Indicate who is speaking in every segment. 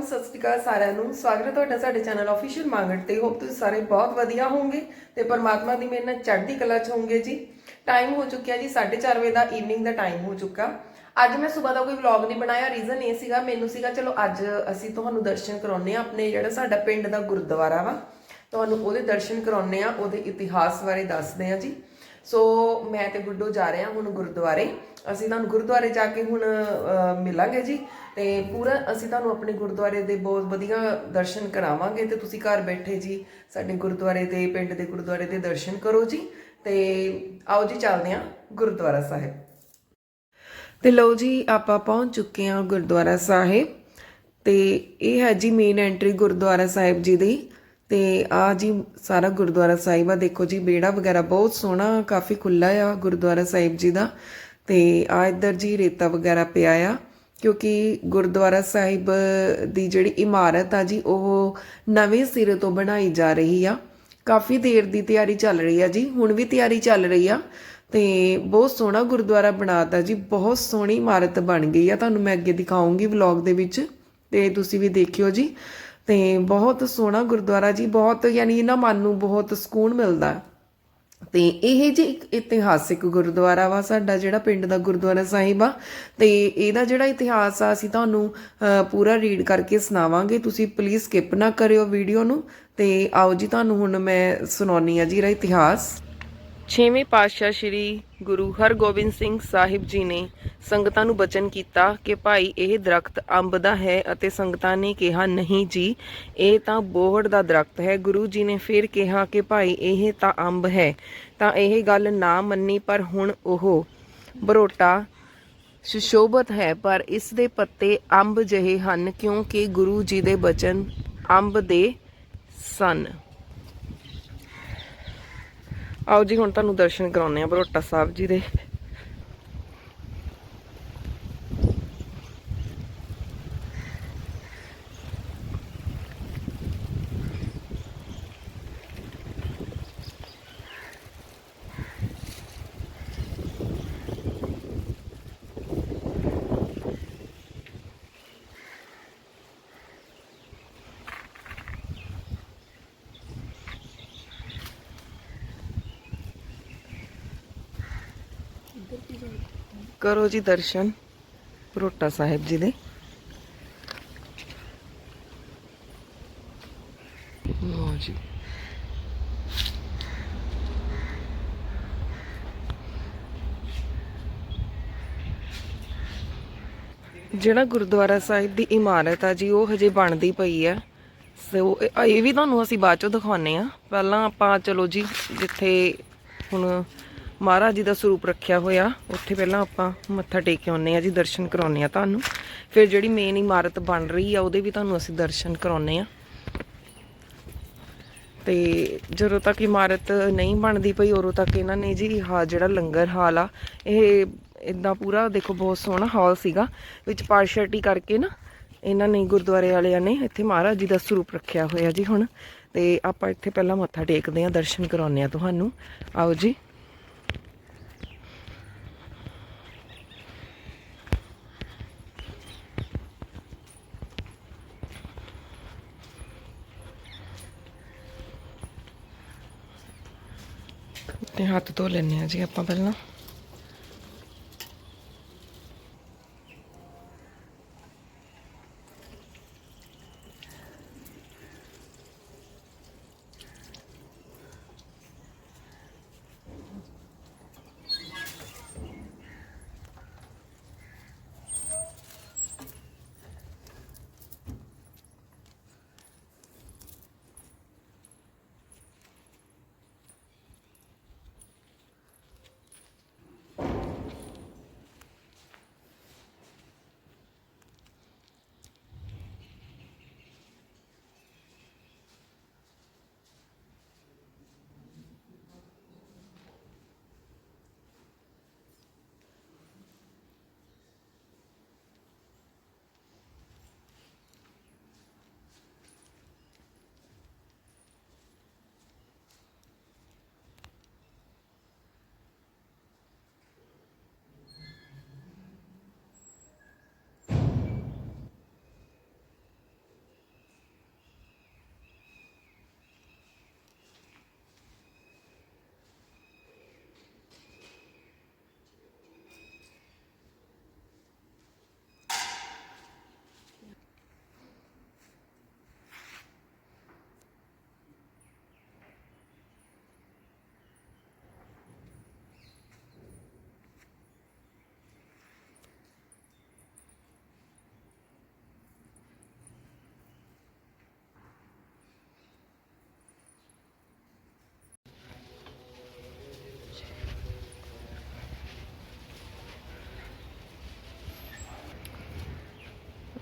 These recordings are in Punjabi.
Speaker 1: ਅਸਲਾਮ ਸਤਿ ਸ਼੍ਰੀ ਅਕਾਲ ਸਾਰਿਆਂ ਨੂੰ। ਸਵਾਗਤ ਹੈ ਤੁਹਾਡਾ ਸਾਡੇ ਚੈਨਲ ਆਫੀਸ਼ੀਅਲ ਮੰਗਟ ਤੇ। ਹੋਪ ਤੁਸੀਂ ਸਾਰੇ ਬਹੁਤ ਵਧੀਆ ਹੋਵੋਗੇ ਤੇ ਪਰਮਾਤਮਾ ਦੀ ਮਿਹਰ ਨਾਲ ਚੜ੍ਹਦੀ ਕਲਾ ਚ ਹੋਵੋਗੇ ਜੀ। ਟਾਈਮ ਹੋ ਚੁੱਕਿਆ ਜੀ 4:30 ਵਜੇ ਦਾ ਈਵਨਿੰਗ ਦਾ ਟਾਈਮ ਹੋ ਚੁੱਕਾ। ਅੱਜ ਮੈਂ ਸਵੇਰ ਦਾ ਕੋਈ ਵਲੌਗ ਨਹੀਂ ਬਣਾਇਆ। ਰੀਜ਼ਨ ਇਹ ਸੀਗਾ, ਮੈਨੂੰ ਸੀਗਾ, ਚਲੋ ਅੱਜ ਅਸੀਂ ਤੁਹਾਨੂੰ ਦਰਸ਼ਨ ਕਰਾਉਨੇ ਆ ਆਪਣੇ ਜਿਹੜਾ ਸਾਡਾ ਪਿੰਡ ਦਾ ਗੁਰਦੁਆਰਾ ਵਾ। ਤੁਹਾਨੂੰ ਉਹਦੇ ਦਰਸ਼ਨ ਕਰਾਉਨੇ ਆ ਉਹਦੇ ਇਤਿਹਾਸ ਬਾਰੇ ਦੱਸਦੇ ਆ ਜੀ। ਸੋ ਮੈਂ ਤੇ ਗੁੱਡੋ ਜਾ ਰਹੇ ਹਾਂ ਹੁਣ ਗੁਰਦੁਆਰੇ। ਅਸੀਂ ਤੁਹਾਨੂੰ ਗੁਰਦੁਆਰੇ ਜਾ ਕੇ ਹੁਣ ਮਿਲਾਂਗੇ ਜੀ। ਤੇ ਪੂਰਾ ਅਸੀਂ ਤੁਹਾਨੂੰ ਆਪਣੇ ਗੁਰਦੁਆਰੇ ਦੇ ਬਹੁਤ ਵਧੀਆ ਦਰਸ਼ਨ ਕਰਾਵਾਂਗੇ ਤੇ ਤੁਸੀਂ ਘਰ ਬੈਠੇ ਜੀ ਸਾਡੇ ਗੁਰਦੁਆਰੇ ਦੇ, ਪਿੰਡ ਦੇ ਗੁਰਦੁਆਰੇ ਦੇ ਦਰਸ਼ਨ ਕਰੋ ਜੀ ਤੇ ਆਓ ਜੀ ਚੱਲਦੇ ਹਾਂ ਗੁਰਦੁਆਰਾ ਸਾਹਿਬ। ਤੇ ਲਓ ਜੀ ਆਪਾਂ ਪਹੁੰਚ ਚੁੱਕੇ ਹਾਂ ਗੁਰਦੁਆਰਾ ਸਾਹਿਬ ਤੇ ਇਹ ਹੈ ਜੀ ਮੇਨ ਐਂਟਰੀ ਗੁਰਦੁਆਰਾ ਸਾਹਿਬ ਜੀ ਦੀ ਤੇ ਆ ਜੀ ਸਾਰਾ ਗੁਰਦੁਆਰਾ ਸਾਹਿਬ ਆ। ਦੇਖੋ ਜੀ ਬੇੜਾ ਵਗੈਰਾ ਬਹੁਤ ਸੋਹਣਾ, ਕਾਫੀ ਖੁੱਲਾ ਆ ਗੁਰਦੁਆਰਾ ਸਾਹਿਬ ਜੀ ਦਾ ਤੇ ਆ ਇੱਧਰ ਜੀ ਰੇਤਾ ਵਗੈਰਾ ਪਿਆ ਆ। ਕਿਉਂਕਿ ਗੁਰਦੁਆਰਾ ਸਾਹਿਬ ਦੀ ਜਿਹੜੀ ਇਮਾਰਤ ਆ ਜੀ, ਉਹ ਨਵੇਂ ਸਿਰੇ ਤੋਂ ਬਣਾਈ ਜਾ ਰਹੀ ਆ। ਕਾਫੀ ਦੇਰ ਦੀ ਤਿਆਰੀ ਚੱਲ ਰਹੀ ਆ ਜੀ। ਹੁਣ ਵੀ ਤਿਆਰੀ ਚੱਲ ਰਹੀ ਆ ਤੇ ਬਹੁਤ ਸੋਹਣਾ ਗੁਰਦੁਆਰਾ ਬਣਾਤਾ ਜੀ। ਬਹੁਤ ਸੋਹਣੀ ਇਮਾਰਤ ਬਣ ਗਈ ਆ। ਤੁਹਾਨੂੰ ਮੈਂ ਅੱਗੇ ਦਿਖਾਉਂਗੀ ਵਲੌਗ ਦੇ ਵਿੱਚ ਤੇ ਤੁਸੀਂ ਵੀ ਦੇਖਿਓ ਜੀ। ਤੇ ਬਹੁਤ ਸੋਹਣਾ ਗੁਰਦੁਆਰਾ ਜੀ। ਬਹੁਤ ਯਾਨੀ ਇਹਨਾਂ ਮਨ ਨੂੰ ਬਹੁਤ ਸਕੂਨ ਮਿਲਦਾ। ਤੇ ਇਹ ਜੀ ਇੱਕ ਇਤਿਹਾਸਿਕ ਗੁਰਦੁਆਰਾ ਵਾ, ਸਾਡਾ ਜਿਹੜਾ ਪਿੰਡ ਦਾ ਗੁਰਦੁਆਰਾ ਸਾਹਿਬ ਆ, ਤੇ ਇਹਦਾ ਜਿਹੜਾ ਇਤਿਹਾਸ ਆ, ਅਸੀਂ ਤੁਹਾਨੂੰ ਪੂਰਾ ਰੀਡ ਕਰਕੇ ਸੁਣਾਵਾਂਗੇ। ਤੁਸੀਂ ਪਲੀਜ਼ ਸਕਿਪ ਨਾ ਕਰਿਓ ਵੀਡੀਓ ਨੂੰ, ਤੇ ਆਓ ਜੀ, ਤੁਹਾਨੂੰ ਹੁਣ ਮੈਂ ਸੁਣਾਉਣੀ ਆ ਜੀ ਇਹਦਾ ਇਤਿਹਾਸ। ਛੇਵੇਂ ਪਾਤਸ਼ਾਹ ਸ੍ਰੀ ਗੁਰੂ ਹਰਗੋਬਿੰਦ ਸਿੰਘ ਸਾਹਿਬ ਜੀ ਨੇ ਸੰਗਤਾਂ ਨੂੰ ਬਚਨ ਕੀਤਾ ਕਿ ਭਾਈ ਇਹ ਦਰਖਤ ਅੰਬ ਦਾ ਹੈ ਅਤੇ ਸੰਗਤਾਂ ਨੇ ਕਿਹਾ, ਨਹੀਂ ਜੀ, ਇਹ ਤਾਂ ਬੋਹੜ ਦਾ ਦਰਖਤ ਹੈ। ਗੁਰੂ ਜੀ ਨੇ ਫਿਰ ਕਿਹਾ ਕਿ ਭਾਈ, ਇਹ ਤਾਂ ਅੰਬ ਹੈ। ਤਾਂ ਇਹ ਗੱਲ ਨਾ ਮੰਨੀ, ਪਰ ਹੁਣ ਉਹ ਬਰੋਟਾ ਸੁਸ਼ੋਭਤ ਹੈ, ਪਰ ਇਸ ਦੇ ਪੱਤੇ ਅੰਬ ਜਿਹੇ ਹਨ, ਕਿਉਂਕਿ ਗੁਰੂ ਜੀ ਦੇ ਬਚਨ ਅੰਬ ਦੇ ਸਨ। ਆਓ ਜੀ ਹੁਣ ਤੁਹਾਨੂੰ ਦਰਸ਼ਨ ਕਰਾਉਣੇ ਆ ਬਰੋਟਾ ਸਾਹਿਬ ਜੀ ਦੇ। ਕਰੋ ਜੀ ਦਰਸ਼ਨ ਬਰੋਟਾ ਸਾਹਿਬ ਜੀ ਦੇ। ਲਓ ਜੀ। ਜਿਹੜਾ ਗੁਰਦੁਆਰਾ ਸਾਹਿਬ ਦੀ ਇਮਾਰਤ ਆ ਜੀ, ਉਹ ਹਜੇ ਬਣਦੀ ਪਈ ਆ। ਸੋ, ਇਹ ਇਹ ਵੀ ਤੁਹਾਨੂੰ ਅਸੀਂ ਬਾਅਦ ਚੋਂ ਦਿਖਾਉਨੇ ਆ। ਪਹਿਲਾਂ ਆਪਾਂ, ਚਲੋ ਜੀ, ਜਿੱਥੇ ਹੁਣ ਮਹਾਰਾਜ ਜੀ ਦਾ ਸਰੂਪ ਰੱਖਿਆ ਹੋਇਆ। ਉੱਥੇ ਪਹਿਲਾਂ ਆਪਾਂ ਮੱਥਾ ਟੇਕ ਕੇ ਆਉਨੇ ਆ ਜੀ, ਦਰਸ਼ਨ ਕਰਾਉਨੇ ਆ ਤੁਹਾਨੂੰ। ਫਿਰ ਜਿਹੜੀ ਮੇਨ ਇਮਾਰਤ ਬਣ ਰਹੀ ਆ, ਉਹਦੇ ਵੀ ਤੁਹਾਨੂੰ ਅਸੀਂ ਦਰਸ਼ਨ ਕਰਾਉਨੇ ਆ ਤੇ ਜਦੋਂ ਤੱਕ ਇਮਾਰਤ ਨਹੀਂ ਬਣਦੀ ਪਈ, ਉਦੋਂ ਤੱਕ ਇਹਨਾਂ ਨੇ ਜੀ ਹਾ ਜਿਹੜਾ ਲੰਗਰ ਹਾਲ ਆ, ਇਹ ਇਦਾਂ ਪੂਰਾ ਦੇਖੋ ਬਹੁਤ ਸੋਹਣਾ ਹਾਲ ਸੀਗਾ। ਵਿੱਚ ਪਾਰਸ਼ਲਟੀ ਕਰਕੇ ਨਾ, ਇਹਨਾਂ ਨੇ ਗੁਰਦੁਆਰੇ ਵਾਲਿਆਂ ਨੇ ਇੱਥੇ ਮਹਾਰਾਜ ਜੀ ਦਾ ਸਰੂਪ ਰੱਖਿਆ ਹੋਇਆ ਜੀ ਹੁਣ। ਤੇ ਆਪਾਂ ਇੱਥੇ ਪਹਿਲਾਂ ਮੱਥਾ ਟੇਕਦੇ ਆ ਦਰਸ਼ਨ ਕਰਾਉਂਦੇ ਆ ਤੁਹਾਨੂੰ। ਆਓ ਜੀ। ਤੇ ਹੱਥ ਧੋ ਲੈਣੇ ਆ ਜੀ ਆਪਾਂ ਪਹਿਲਾਂ।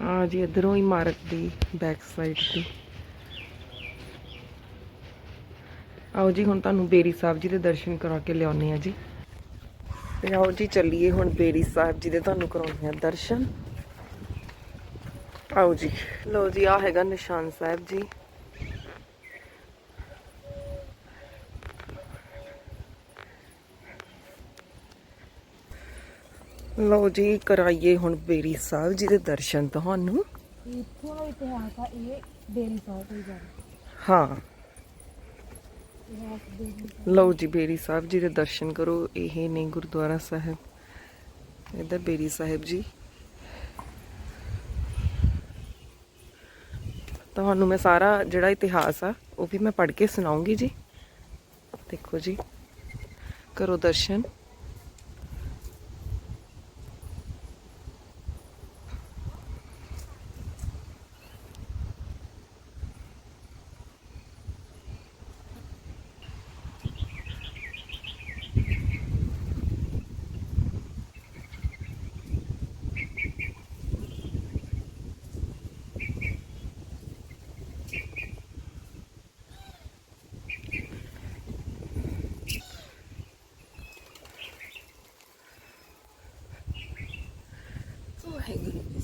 Speaker 1: ਆ ਜੀ, ਇਧਰੋਂ ਇਮਾਰਤ ਦੀ ਬੈਕ ਸਾਈਡ ਦੀ ਆਓ ਜੀ, ਹੁਣ ਤੁਹਾਨੂੰ ਬੇਰੀ ਸਾਹਿਬ ਜੀ ਦੇ ਦਰਸ਼ਨ ਕਰਾ ਕੇ ਲਿਆਉਣੇ ਆ ਜੀ। ਤੇ ਆਓ ਜੀ, ਚੱਲੀਏ ਹੁਣ ਬੇਰੀ ਸਾਹਿਬ ਜੀ ਦੇ ਤੁਹਾਨੂੰ ਕਰਾਉਣੇ ਆ ਦਰਸ਼ਨ। ਆਓ ਜੀ। ਲਓ ਜੀ ਆ ਹੈਗਾ ਨਿਸ਼ਾਨ ਸਾਹਿਬ ਜੀ। ਲਓ ਜੀ ਕਰਾਈਏ ਹੁਣ ਬੇਰੀ ਸਾਹਿਬ ਜੀ ਦੇ ਦਰਸ਼ਨ ਤੁਹਾਨੂੰ।
Speaker 2: ਇੱਥੋਂ ਦਾ ਇਤਿਹਾਸ ਆ ਇਹ ਬੇਰੀ ਸਾਹਿਬ ਦੀ ਗੱਲ
Speaker 1: ਹਾਂ। ਲਓ ਜੀ ਬੇਰੀ ਸਾਹਿਬ ਜੀ ਦੇ ਦਰਸ਼ਨ ਕਰੋ। ਇਹ ਨੇ ਗੁਰਦੁਆਰਾ ਸਾਹਿਬ। ਇੱਧਰ ਬੇਰੀ ਸਾਹਿਬ ਜੀ। ਤੁਹਾਨੂੰ ਮੈਂ ਸਾਰਾ ਜਿਹੜਾ ਇਤਿਹਾਸ ਆ ਉਹ ਵੀ ਮੈਂ ਪੜ੍ਹ ਕੇ ਸੁਣਾਉਂਗੀ ਜੀ। ਦੇਖੋ ਜੀ। ਕਰੋ ਦਰਸ਼ਨ।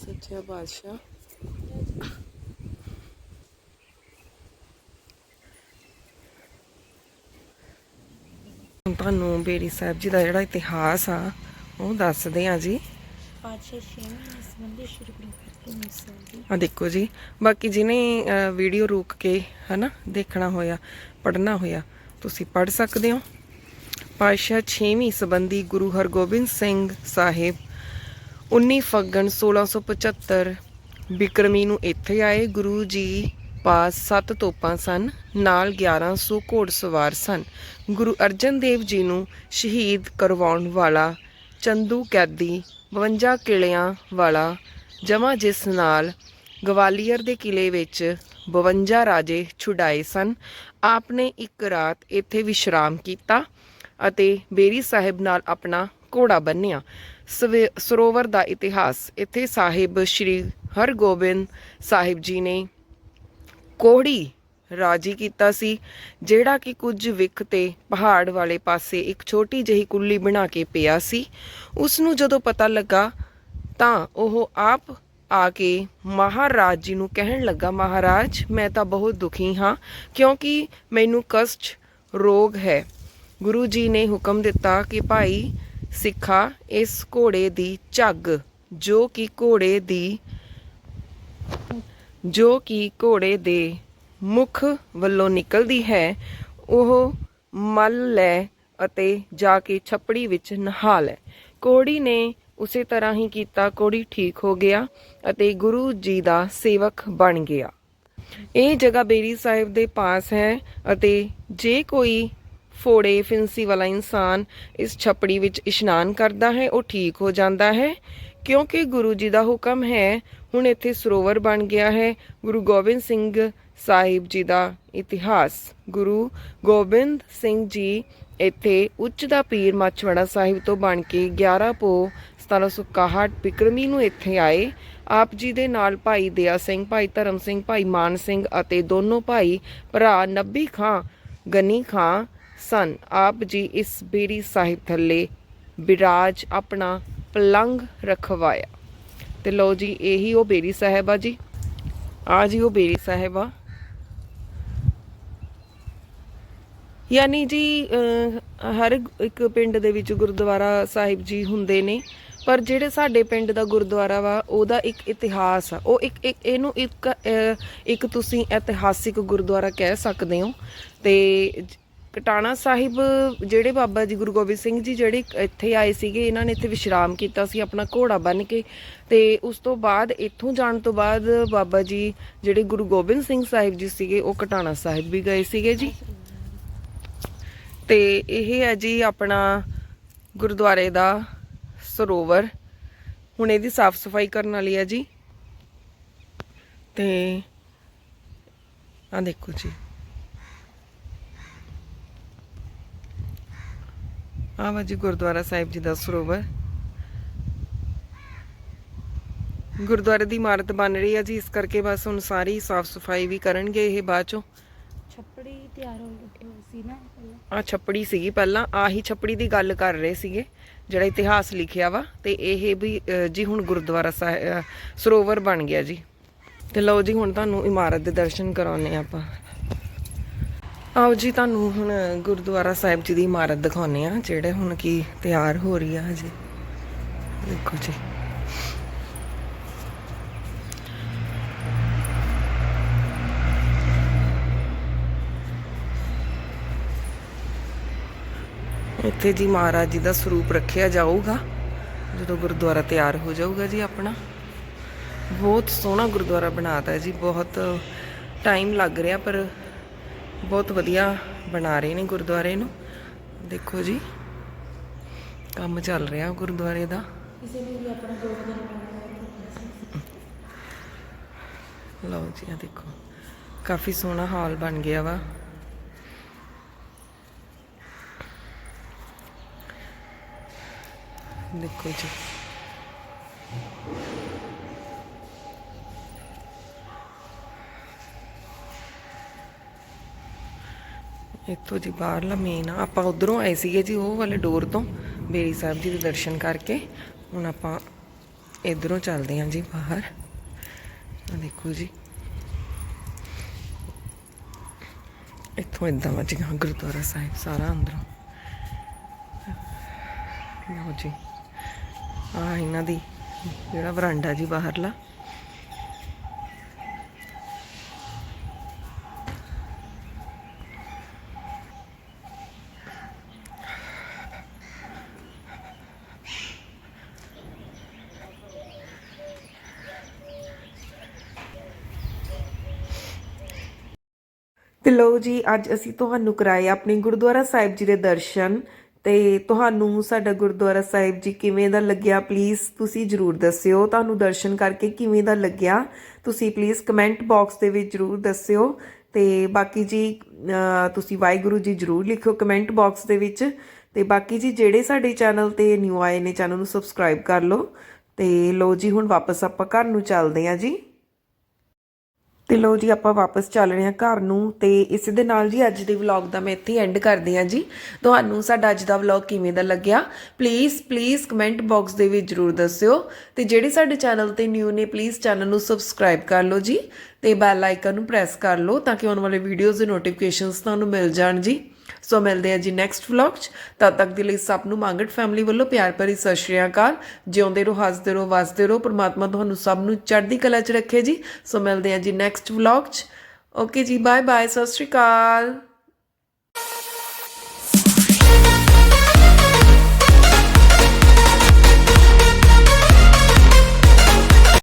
Speaker 1: ਸੱਚਾ ਹੁਣ ਤੁਹਾਨੂੰ ਬੇਰੀ ਸਾਹਿਬ ਜੀ ਦਾ ਜਿਹੜਾ ਇਤਿਹਾਸ ਆ ਉਹ ਦੱਸਦੇ ਆ ਜੀ।
Speaker 2: ਪਾਤਸ਼ਾਹ ਛੇਵੇਂ ਇਸ ਬੰਦੇ ਸ਼੍ਰੀ ਗੁਰੂ ਹਰਗੋਬਿੰਦ ਸਾਹਿਬ ਜੀ।
Speaker 1: ਆ ਦੇਖੋ ਜੀ ਬਾਕੀ ਜਿਹਨੇ ਵੀਡੀਓ ਰੋਕ ਕੇ ਹਨਾ ਦੇਖਣਾ ਹੋਇਆ ਪੜ੍ਹਨਾ ਹੋਇਆ ਤੁਸੀਂ ਪੜ੍ਹ ਸਕਦੇ ਹੋ। ਪਾਤਸ਼ਾਹ 6ਵੀਂ ਸੰਬੰਧੀ ਗੁਰੂ ਹਰਗੋਬਿੰਦ ਸਿੰਘ ਸਾਹਿਬ 19 ਫੱਗਣ 1675 ਬਿਕਰਮੀ ਨੂੰ ਇੱਥੇ ਆਏ ਗੁਰੂ ਜੀ ਪਾਸ ਸੱਤ ਤੋਪਾਂ ਸਨ, ਨਾਲ 1100 ਘੋੜਸਵਾਰ ਸਨ। ਗੁਰੂ ਅਰਜਨ ਦੇਵ ਜੀ ਨੂੰ ਸ਼ਹੀਦ ਕਰਵਾਉਣ ਵਾਲਾ ਚੰਦੂ ਕੈਦੀ 52 ਕਿਲਿਆਂ ਵਾਲਾ ਜਮਾ ਜਿਸ ਨਾਲ ਗਵਾਲੀਅਰ ਦੇ ਕਿਲੇ ਵਿੱਚ 52 ਰਾਜੇ ਛੁਡਾਏ ਸਨ, ਆਪ ਨੇ ਇੱਕ ਰਾਤ ਇੱਥੇ ਵਿਸ਼ਰਾਮ ਕੀਤਾ ਅਤੇ ਬੇਰੀ ਸਾਹਿਬ ਨਾਲ ਆਪਣਾ ਘੋੜਾ ਬੰਨਿਆ। ਸਰੋਵਰ ਦਾ ਇਤਿਹਾਸ। ਇੱਥੇ ਸਾਹਿਬ ਸ੍ਰੀ ਹਰਗੋਬਿੰਦ ਸਾਹਿਬ ਜੀ ਨੇ ਕੋਹੜੀ ਰਾਜੀ ਕੀਤਾ ਸੀ, ਜਿਹੜਾ ਕਿ ਕੁਝ ਵਿਖ ਤੇ ਪਹਾੜ ਵਾਲੇ ਪਾਸੇ ਇੱਕ ਛੋਟੀ ਜਿਹੀ ਕੁੱਲੀ ਬਣਾ ਕੇ ਪਿਆ ਸੀ। ਉਸ ਨੂੰ ਜਦੋਂ ਪਤਾ ਲੱਗਾ, ਤਾਂ ਉਹ ਆਪ ਆ ਕੇ ਮਹਾਰਾਜ ਜੀ ਨੂੰ ਕਹਿਣ ਲੱਗਾ, ਮਹਾਰਾਜ, ਮੈਂ ਤਾਂ ਬਹੁਤ ਦੁਖੀ ਹਾਂ, ਕਿਉਂਕਿ ਮੈਨੂੰ ਕਸ਼ਟ, ਰੋਗ ਹੈ। ਗੁਰੂ ਜੀ ਨੇ ਹੁਕਮ ਦਿੱਤਾ ਕਿ ਭਾਈ ਸਿੱਖਾ ਇਸ ਘੋੜੇ ਦੀ ਝੱਗ, ਜੋ ਕਿ ਘੋੜੇ ਦੀ, ਜੋ ਕਿ ਘੋੜੇ ਦੇ ਮੁਖ ਵੱਲੋਂ ਨਿਕਲਦੀ ਹੈ, ਉਹ ਮਲ ਲੈ ਅਤੇ ਜਾ ਕੇ ਛਪੜੀ ਵਿੱਚ ਨਹਾ ਲੈ। ਕੋੜੀ ਨੇ ਉਸੇ ਤਰ੍ਹਾਂ ਹੀ ਕੀਤਾ, ਕੋੜੀ ਠੀਕ ਹੋ ਗਿਆ ਅਤੇ ਗੁਰੂ ਜੀ ਦਾ ਸੇਵਕ ਬਣ ਗਿਆ। ਇਹ ਜਗ੍ਹਾ ਬੇਰੀ ਸਾਹਿਬ ਦੇ ਪਾਸ ਹੈ ਅਤੇ ਜੇ ਕੋਈ ਫੋੜੇ ਫਿੰਸੀ ਵਾਲਾ ਇਨਸਾਨ ਇਸ ਛਪੜੀ ਵਿੱਚ ਇਸ਼ਨਾਨ ਕਰਦਾ ਹੈ, ਉਹ ਠੀਕ ਹੋ ਜਾਂਦਾ ਹੈ, ਕਿਉਂਕਿ ਗੁਰੂ ਜੀ ਦਾ ਹੁਕਮ ਹੈ, ਹੁਣ ਇੱਥੇ ਸਰੋਵਰ ਬਣ ਗਿਆ ਹੈ, ਗੁਰੂ ਗੋਬਿੰਦ ਸਿੰਘ ਸਾਹਿਬ ਜੀ ਦਾ ਇਤਿਹਾਸ। ਗੁਰੂ ਗੋਬਿੰਦ ਸਿੰਘ ਜੀ ਇੱਥੇ ਉੱਚ ਦਾ ਪੀਰ ਮੱਛਵੜਾ ਸਾਹਿਬ ਤੋਂ ਬਣ ਕੇ 11 ਪੋ 1761 ਬਿਕਰਮੀ ਨੂੰ ਇੱਥੇ ਆਏ। ਆਪ ਜੀ ਦੇ ਨਾਲ ਭਾਈ ਦਇਆ ਸਿੰਘ, ਭਾਈ ਧਰਮ ਸਿੰਘ, ਭਾਈ ਮਾਨ ਸਿੰਘ ਅਤੇ ਦੋਨੋਂ ਭਾਈ ਭਰਾ ਨੱਬੀ ਖਾਂ, ਗਨੀ ਖਾਂ ਸਨ। ਆਪ ਜੀ ਇਸ ਬੇਰੀ ਸਾਹਿਬ ਥੱਲੇ ਬਿਰਾਜ ਆਪਣਾ ਪਲੰਗ ਰਖਵਾਇਆ। ਤੇ ਲਓ ਜੀ, ਇਹੀ ਉਹ ਬੇਰੀ ਸਾਹਿਬ ਆ ਜੀ। ਆ ਜੀ ਉਹ ਬੇਰੀ ਸਾਹਿਬ ਆ। ਯਾਨੀ ਜੀ ਹਰ ਇੱਕ ਪਿੰਡ ਦੇ ਵਿੱਚ ਗੁਰਦੁਆਰਾ ਸਾਹਿਬ ਜੀ ਹੁੰਦੇ ਨੇ, ਪਰ ਜਿਹੜੇ ਸਾਡੇ ਪਿੰਡ ਦਾ ਗੁਰਦੁਆਰਾ ਵਾ, ਉਹਦਾ ਇੱਕ ਇਤਿਹਾਸ ਆ। ਉਹ ਇੱਕ ਇੱਕ, ਇਹਨੂੰ ਇੱਕ ਇੱਕ ਤੁਸੀਂ ਇਤਿਹਾਸਿਕ ਗੁਰਦੁਆਰਾ ਕਹਿ ਸਕਦੇ ਹੋ। ਤੇ ਕਟਾਣਾ ਸਾਹਿਬ, ਜਿਹੜੇ ਬਾਬਾ ਜੀ ਗੁਰੂ ਗੋਬਿੰਦ ਸਿੰਘ ਜੀ ਜਿਹੜੇ ਇੱਥੇ ਆਏ ਸੀਗੇ, ਇਹਨਾਂ ਨੇ ਇੱਥੇ ਵਿਸ਼ਰਾਮ ਕੀਤਾ ਸੀ ਆਪਣਾ ਘੋੜਾ ਬੰਨ ਕੇ ਤੇ ਉਸ ਤੋਂ ਬਾਅਦ ਇੱਥੋਂ ਜਾਣ ਤੋਂ ਬਾਅਦ ਬਾਬਾ ਜੀ ਜਿਹੜੇ ਗੁਰੂ ਗੋਬਿੰਦ ਸਿੰਘ ਸਾਹਿਬ ਜੀ ਸੀਗੇ, ਉਹ ਕਟਾਣਾ ਸਾਹਿਬ ਵੀ ਗਏ ਸੀਗੇ ਜੀ। ਤੇ ਇਹ ਹੈ ਜੀ ਆਪਣਾ ਗੁਰਦੁਆਰੇ ਦਾ ਸਰੋਵਰ। ਹੁਣ ਇਹਦੀ ਸਾਫ਼ ਸਫ਼ਾਈ ਕਰਨ ਵਾਲੀ ਹੈ ਜੀ। ਤੇ ਆ ਦੇਖੋ ਜੀ। ਆ ਵਾ ਜੀ ਗੁਰਦੁਆਰਾ ਸਾਹਿਬ ਜੀ ਦਾ ਸਰੋਵਰ। ਗੁਰਦੁਆਰੇ ਦੀ ਇਮਾਰਤ ਬਣ ਰਹੀ ਆ ਜੀ ਇਸ ਕਰਕੇ ਬਸ ਹੁਣ ਸਾਰੀ ਸਾਫ਼ ਸਫ਼ਾਈ ਵੀ ਕਰਨਗੇ ਇਹ ਬਾਅਦ ਚੋਂ।
Speaker 2: ਛੱਪੜੀ ਤਿਆਰ ਹੋ ਗਈ ਸੀ ਨਾ
Speaker 1: ਆ ਛੱਪੜੀ ਸੀਗੀ ਪਹਿਲਾਂ ਆਹੀ ਛੱਪੜੀ ਦੀ ਗੱਲ ਕਰ ਰਹੇ ਸੀਗੇ ਜਿਹੜਾ ਇਤਿਹਾਸ ਲਿਖਿਆ ਵਾ ਤੇ ਇਹ ਵੀ ਜੀ ਹੁਣ ਗੁਰਦੁਆਰਾ ਸਾਹਿਬ ਸਰੋਵਰ ਬਣ ਗਿਆ ਜੀ। ਤੇ ਲਓ ਜੀ ਹੁਣ ਤੁਹਾਨੂੰ ਇਮਾਰਤ ਦੇ ਦਰਸ਼ਨ ਕਰਾਉਨੇ ਆਪਾਂ। ਆਓ ਜੀ, ਤੁਹਾਨੂੰ ਹੁਣ ਗੁਰਦੁਆਰਾ ਸਾਹਿਬ ਜੀ ਦੀ ਇਮਾਰਤ ਦਿਖਾਉਨੇ ਆ ਜਿਹੜੇ ਹੁਣ ਕੀ ਤਿਆਰ ਹੋ ਰਹੀ ਆ ਹਜੇ। ਦੇਖੋ ਜੀ। ਇੱਥੇ ਜੀ ਮਹਾਰਾਜ ਜੀ ਦਾ ਸਰੂਪ ਰੱਖਿਆ ਜਾਊਗਾ, ਜਦੋਂ ਗੁਰਦੁਆਰਾ ਤਿਆਰ ਹੋ ਜਾਊਗਾ ਜੀ ਆਪਣਾ। ਬਹੁਤ ਸੋਹਣਾ ਗੁਰਦੁਆਰਾ ਬਣਾਤਾ ਜੀ, ਬਹੁਤ ਟਾਈਮ ਲੱਗ ਰਿਹਾ, ਪਰ ਬਹੁਤ ਵਧੀਆ ਬਣਾ ਰਹੇ ਨੇ ਗੁਰਦੁਆਰੇ ਨੂੰ। ਦੇਖੋ ਜੀ ਕੰਮ ਚੱਲ ਰਿਹਾ ਗੁਰਦੁਆਰੇ ਦਾ।
Speaker 2: ਕਿਸੇ ਨੇ ਵੀ ਆਪਣਾ ਯੋਗਦਾਨ ਪਾਉਣਾ
Speaker 1: ਲਓ ਜੀ ਆ ਦੇਖੋ। ਕਾਫੀ ਸੋਹਣਾ ਹਾਲ ਬਣ ਗਿਆ ਵਾ। ਦੇਖੋ ਜੀ। ਇੱਥੋਂ ਜੀ ਬਾਹਰਲਾ ਮੇਨ ਆ। ਆਪਾਂ ਉਧਰੋਂ ਆਏ ਸੀਗੇ ਜੀ ਉਹ ਵਾਲੇ ਡੋਰ ਤੋਂ, ਬੇਰੀ ਸਾਹਿਬ ਜੀ ਦੇ ਦਰਸ਼ਨ ਕਰਕੇ। ਹੁਣ ਆਪਾਂ ਇਧਰੋਂ ਚੱਲਦੇ ਹਾਂ ਜੀ ਬਾਹਰ। ਆ ਦੇਖੋ ਜੀ। ਇੱਥੋਂ ਇਦਾਂ ਵੱਜ ਗੁਰਦੁਆਰਾ ਸਾਹਿਬ ਸਾਰਾ ਅੰਦਰੋਂ। ਲਓ ਜੀ। ਆ ਇਹਨਾਂ ਦੀ ਜਿਹੜਾ ਵਰਾਂਡਾ ਜੀ ਬਾਹਰਲਾ। ਤੇ ਲਓ ਜੀ, ਅੱਜ ਅਸੀਂ ਤੁਹਾਨੂੰ ਕਰਾਏ ਆਪਣੇ ਗੁਰਦੁਆਰਾ ਸਾਹਿਬ ਜੀ ਦੇ ਦਰਸ਼ਨ ਤੇ ਤੁਹਾਨੂੰ ਸਾਡਾ ਗੁਰਦੁਆਰਾ ਸਾਹਿਬ ਜੀ ਕਿਵੇਂ ਦਾ ਲੱਗਿਆ ਪਲੀਜ਼ ਤੁਸੀਂ ਜਰੂਰ ਦੱਸਿਓ। ਤੁਹਾਨੂੰ ਦਰਸ਼ਨ ਕਰਕੇ ਕਿਵੇਂ ਦਾ ਲੱਗਿਆ, ਤੁਸੀਂ ਪਲੀਜ਼ ਕਮੈਂਟ ਬਾਕਸ ਦੇ ਵਿੱਚ ਜਰੂਰ ਦੱਸਿਓ ਤੇ ਬਾਕੀ ਜੀ ਤੁਸੀਂ ਵਾਹਿਗੁਰੂ ਜੀ ਜਰੂਰ ਲਿਖਿਓ ਕਮੈਂਟ ਬਾਕਸ ਦੇ ਵਿੱਚ ਤੇ ਬਾਕੀ ਜੀ ਜਿਹੜੇ ਸਾਡੇ ਚੈਨਲ ਤੇ ਨਿਊ ਆਏ ਨੇ ਚੈਨਲ ਨੂੰ ਸਬਸਕ੍ਰਾਈਬ ਕਰ ਲਓ ਤੇ ਲੋ ਜੀ, ਹੁਣ ਵਾਪਸ ਆਪਾਂ ਘਰ ਨੂੰ ਚੱਲਦੇ ਹਾਂ ਜੀ। ਤੇ ਲੋ ਜੀ, ਆਪਾਂ ਵਾਪਸ ਚੱਲ ਰਹੇ ਹਾਂ ਘਰ ਨੂੰ ਤੇ ਇਸ ਦੇ ਨਾਲ ਜੀ ਅੱਜ ਦੇ ਵਲੌਗ ਦਾ ਮੈਂ ਇੱਥੇ ਐਂਡ ਕਰਦੀ ਹਾਂ ਜੀ। ਤੁਹਾਨੂੰ ਸਾਡਾ ਅੱਜ ਦਾ ਵਲੌਗ ਕਿਵੇਂ ਦਾ ਲੱਗਿਆ? ਪਲੀਜ਼ ਪਲੀਜ਼ ਕਮੈਂਟ ਬਾਕਸ ਦੇ ਵਿੱਚ ਜਰੂਰ ਦੱਸਿਓ ਤੇ ਜਿਹੜੇ ਸਾਡੇ ਚੈਨਲ ਤੇ ਨਿਊ ਨੇ ਪਲੀਜ਼ ਚੈਨਲ ਨੂੰ ਸਬਸਕ੍ਰਾਈਬ ਕਰ ਲਓ ਜੀ ਤੇ ਬੈਲ ਆਈਕਨ ਨੂੰ ਪ੍ਰੈਸ ਕਰ ਲਓ ਤਾਂ ਕਿ ਆਉਣ ਵਾਲੇ ਵੀਡੀਓਜ਼ ਦੇ ਨੋਟੀਫਿਕੇਸ਼ਨਸ ਤੁਹਾਨੂੰ ਮਿਲ ਜਾਣ ਜੀ। ਸੋ ਮਿਲਦੇ ਹਾਂ ਜੀ ਨੈਕਸਟ ਵਲੌਗ 'ਚ। ਤਦ ਤੱਕ ਦੇ ਲਈ ਸਭ ਨੂੰ ਮੰਗਟ ਫੈਮਿਲੀ ਵੱਲੋਂ ਪਿਆਰ ਭਰੀ ਸਤਿ ਸ਼੍ਰੀ ਅਕਾਲ। ਜਿਉਂਦੇ ਰਹੋ, ਹੱਸਦੇ ਰਹੋ, ਵਸਦੇ ਰਹੋ, ਪ੍ਰਮਾਤਮਾ ਤੁਹਾਨੂੰ ਸਭ ਨੂੰ ਚੜ੍ਹਦੀ ਕਲਾ 'ਚ ਰੱਖੇ ਜੀ। ਸੋ ਮਿਲਦੇ ਹਾਂ ਜੀ ਨੈਕਸਟ ਵਲੌਗ 'ਚ। ਓਕੇ ਜੀ ਬਾਏ ਬਾਏ ਸਤਿ ਸ਼੍ਰੀ ਅਕਾਲ।